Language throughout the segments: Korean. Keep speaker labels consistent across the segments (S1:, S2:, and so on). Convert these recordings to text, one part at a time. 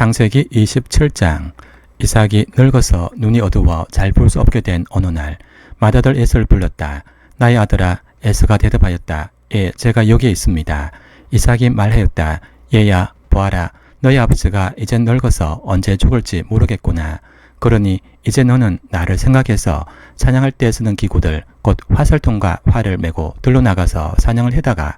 S1: 창세기 27장 이삭이 늙어서 눈이 어두워 잘 볼 수 없게 된 어느 날 맏아들 에스를 불렀다. 나의 아들아 에스가 대답하였다. 예, 제가 여기에 있습니다. 이삭이 말하였다. 얘야, 보아라. 너희 아버지가 이제 늙어서 언제 죽을지 모르겠구나. 그러니 이제 너는 나를 생각해서 사냥할 때 쓰는 기구들, 곧 화살통과 활을 메고 들로 나가서 사냥을 해다가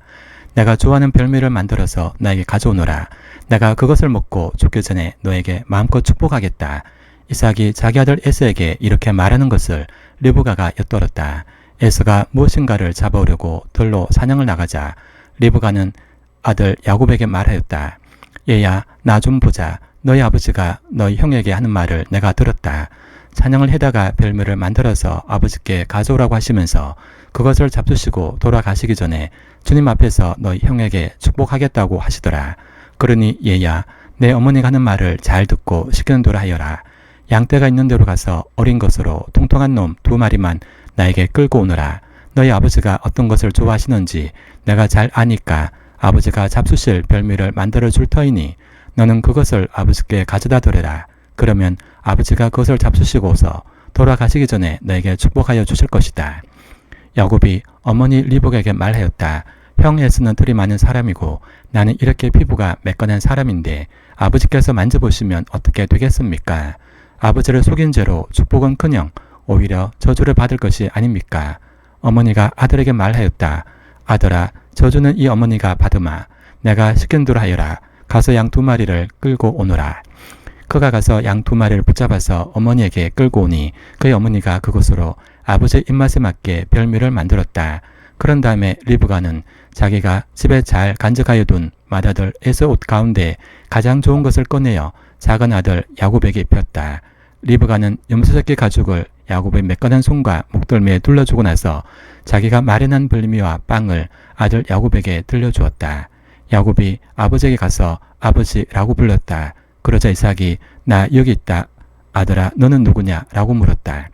S1: 내가 좋아하는 별미를 만들어서 나에게 가져오너라. 내가 그것을 먹고 죽기 전에 너에게 마음껏 축복하겠다. 이삭이 자기 아들 에스에게 이렇게 말하는 것을 리브가가 엿들었다. 에스가 무엇인가를 잡아오려고 들로 사냥을 나가자 리브가는 아들 야곱에게 말하였다. 얘야, 나 좀 보자. 너희 아버지가 너희 형에게 하는 말을 내가 들었다. 사냥을 해다가 별미를 만들어서 아버지께 가져오라고 하시면서 그것을 잡수시고 돌아가시기 전에 주님 앞에서 너희 형에게 축복하겠다고 하시더라. 그러니 얘야, 내 어머니가 하는 말을 잘 듣고 시키는 대로 하여라. 양떼가 있는 데로 가서 어린 것으로 통통한 놈 두 마리만 나에게 끌고 오너라. 너희 아버지가 어떤 것을 좋아하시는지 내가 잘 아니까 아버지가 잡수실 별미를 만들어 줄 터이니 너는 그것을 아버지께 가져다 드려라. 그러면 아버지가 그것을 잡수시고서 돌아가시기 전에 너에게 축복하여 주실 것이다. 야곱이 어머니 리복에게 말하였다. 형 에스는 들이 많은 사람이고 나는 이렇게 피부가 매끈한 사람인데 아버지께서 만져보시면 어떻게 되겠습니까? 아버지를 속인 죄로 축복은 그냥 오히려 저주를 받을 것이 아닙니까? 어머니가 아들에게 말하였다. 아들아, 저주는 이 어머니가 받으마. 내가 시킨 대로 하여라. 가서 양 두 마리를 끌고 오너라. 그가 가서 양 두 마리를 붙잡아서 어머니에게 끌고 오니 그의 어머니가 그것으로 아버지의 입맛에 맞게 별미를 만들었다. 그런 다음에 리브가는 자기가 집에 잘 간직하여 둔 맏아들 에서 옷 가운데 가장 좋은 것을 꺼내어 작은 아들 야곱에게 입혔다. 리브가는 염소새끼 가죽을 야곱의 매끈한 손과 목덜미에 둘러주고 나서 자기가 마련한 불미와 빵을 아들 야곱에게 들려주었다. 야곱이 아버지에게 가서 아버지라고 불렀다. 그러자 이삭이 나 여기 있다. 아들아 너는 누구냐? 라고 물었다.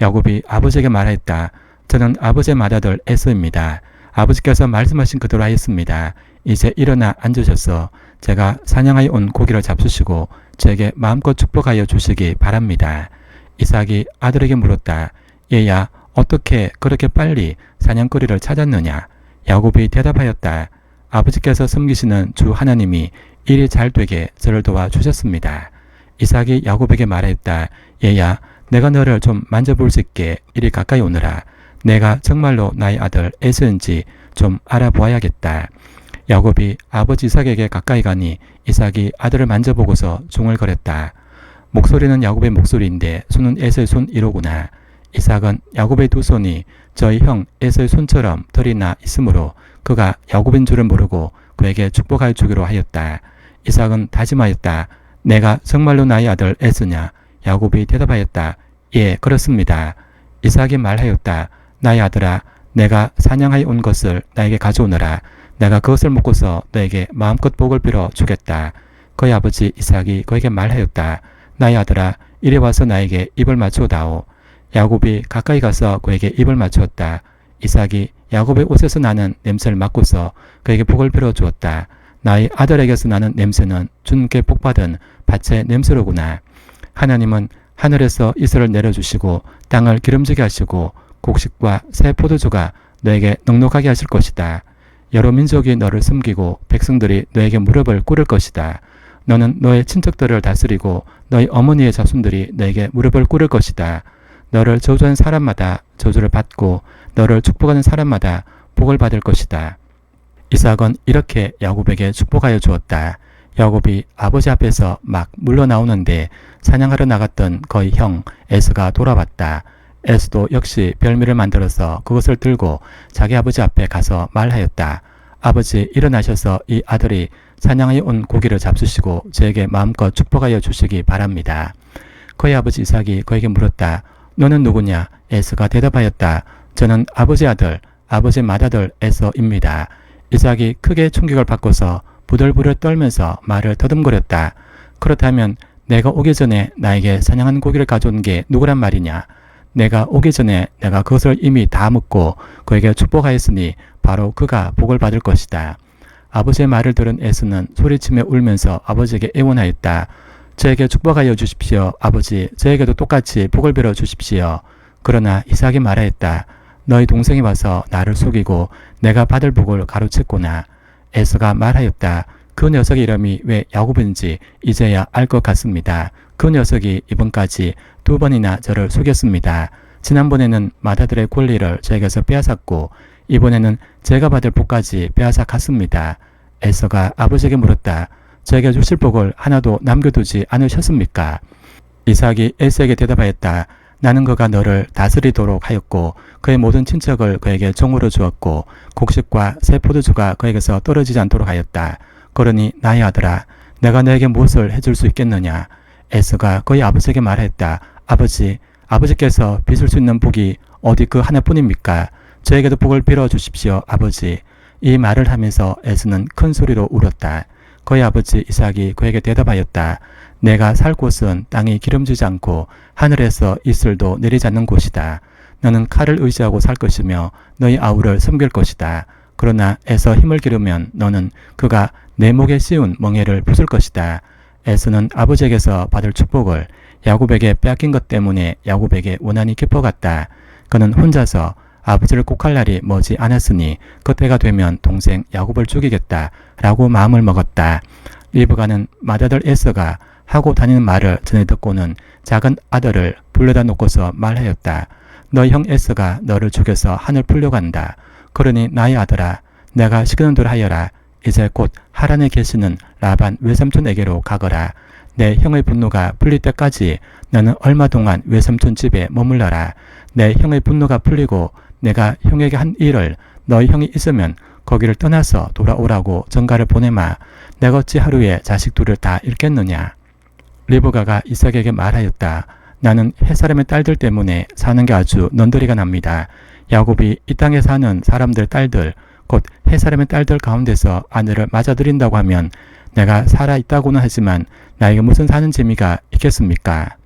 S1: 야곱이 아버지에게 말했다. 저는 아버지의 맏아들 에서입니다. 아버지께서 말씀하신 그대로 하였습니다. 이제 일어나 앉으셔서 제가 사냥하여 온 고기를 잡수시고 제게 마음껏 축복하여 주시기 바랍니다. 이삭이 아들에게 물었다. 얘야, 어떻게 그렇게 빨리 사냥거리를 찾았느냐? 야곱이 대답하였다. 아버지께서 섬기시는 주 하나님이 일이 잘 되게 저를 도와 주셨습니다. 이삭이 야곱에게 말했다. 얘야, 내가 너를 좀 만져볼 수 있게 이리 가까이 오너라. 내가 정말로 나의 아들 에스인지 좀 알아보아야겠다. 야곱이 아버지 이삭에게 가까이 가니 이삭이 아들을 만져보고서 중얼거렸다. 목소리는 야곱의 목소리인데 손은 에서의 손 이로구나. 이삭은 야곱의 두 손이 저희 형 에서의 손처럼 털이 나 있으므로 그가 야곱인 줄을 모르고 그에게 축복하여 주기로 하였다. 이삭은 다짐하였다. 내가 정말로 나의 아들 에스냐? 야곱이 대답하였다. 예, 그렇습니다. 이삭이 말하였다. 나의 아들아, 내가 사냥하여 온 것을 나에게 가져오너라. 내가 그것을 먹고서 너에게 마음껏 복을 빌어 주겠다. 그의 아버지 이삭이 그에게 말하였다. 나의 아들아, 이리 와서 나에게 입을 맞추다오. 야곱이 가까이 가서 그에게 입을 맞추었다. 이삭이 야곱의 옷에서 나는 냄새를 맡고서 그에게 복을 빌어 주었다. 나의 아들에게서 나는 냄새는 주님께 복받은 밭의 냄새로구나. 하나님은 하늘에서 이슬을 내려주시고 땅을 기름지게 하시고 곡식과 새 포도주가 너에게 넉넉하게 하실 것이다. 여러 민족이 너를 숨기고 백성들이 너에게 무릎을 꿇을 것이다. 너는 너의 친척들을 다스리고 너희 어머니의 자손들이 너에게 무릎을 꿇을 것이다. 너를 저주한 사람마다 저주를 받고 너를 축복하는 사람마다 복을 받을 것이다. 이삭은 이렇게 야곱에게 축복하여 주었다. 야곱이 아버지 앞에서 막 물러나오는데 사냥하러 나갔던 그의 형 에스가 돌아왔다. 에스도 역시 별미를 만들어서 그것을 들고 자기 아버지 앞에 가서 말하였다. 아버지 일어나셔서 이 아들이 사냥하여 온 고기를 잡수시고 저에게 마음껏 축복하여 주시기 바랍니다. 그의 아버지 이삭이 그에게 물었다. 너는 누구냐? 에스가 대답하였다. 저는 아버지 아들, 아버지 맏아들 에서입니다. 이삭이 크게 충격을 받고서 부들부들 떨면서 말을 더듬거렸다. 그렇다면 내가 오기 전에 나에게 사냥한 고기를 가져온 게 누구란 말이냐? 내가 오기 전에 내가 그것을 이미 다 먹고 그에게 축복하였으니 바로 그가 복을 받을 것이다. 아버지의 말을 들은 에스는 소리치며 울면서 아버지에게 애원하였다. 저에게 축복하여 주십시오. 아버지, 저에게도 똑같이 복을 빌어 주십시오. 그러나 이삭이 말하였다. 너희 동생이 와서 나를 속이고 내가 받을 복을 가로챘구나. 에서가 말하였다. 그 녀석의 이름이 왜 야곱인지 이제야 알 것 같습니다. 그 녀석이 이번까지 두 번이나 저를 속였습니다. 지난번에는 마다들의 권리를 저에게서 빼앗았고 이번에는 제가 받을 복까지 빼앗아 갔습니다. 에서가 아버지에게 물었다. 저에게 주실 복을 하나도 남겨두지 않으셨습니까? 이삭이 에서에게 대답하였다. 나는 그가 너를 다스리도록 하였고 그의 모든 친척을 그에게 종으로 주었고 곡식과 새 포도주가 그에게서 떨어지지 않도록 하였다. 그러니 나의 아들아 내가 너에게 무엇을 해줄 수 있겠느냐? 에서가 그의 아버지에게 말했다. 아버지, 아버지께서 빚을 수 있는 복이 어디 그 하나뿐입니까? 저에게도 복을 빌어 주십시오, 아버지. 이 말을 하면서 에서는 큰 소리로 울었다. 그의 아버지 이삭이 그에게 대답하였다. 내가 살 곳은 땅이 기름지지 않고 하늘에서 이슬도 내리지 않는 곳이다. 너는 칼을 의지하고 살 것이며 너희 아우를 섬길 것이다. 그러나 에서 힘을 기르면 너는 그가 내 목에 씌운 멍에를 부술 것이다. 에서는 아버지에게서 받을 축복을 야곱에게 빼앗긴 것 때문에 야곱에게 원한이 깊어갔다. 그는 혼자서 아버지를 꼭할 날이 머지 않았으니 그때가 되면 동생 야곱을 죽이겠다 라고 마음을 먹었다. 리브가는 맏아들 에서가 하고 다니는 말을 전해 듣고는 작은 아들을 불러다 놓고서 말하였다. 너희 형 에서가 너를 죽여서 풀려고 한다. 그러니 나의 아들아 내가 시키는 대로 하여라. 이제 곧 하란에 계시는 라반 외삼촌에게로 가거라. 내 형의 분노가 풀릴 때까지 너는 얼마 동안 외삼촌 집에 머물러라. 내 형의 분노가 풀리고 내가 형에게 한 일을 너희 형이 있으면 거기를 떠나서 돌아오라고 전가를 보내마. 내가 어찌 하루에 자식 둘을 다 잃겠느냐. 리브가가 이삭에게 말하였다. 나는 햇사람의 딸들 때문에 사는 게 아주 넌더리가 납니다. 야곱이 이 땅에 사는 사람들 딸들, 곧 햇사람의 딸들 가운데서 아내를 맞아들인다고 하면 내가 살아 있다고는 하지만 나에게 무슨 사는 재미가 있겠습니까?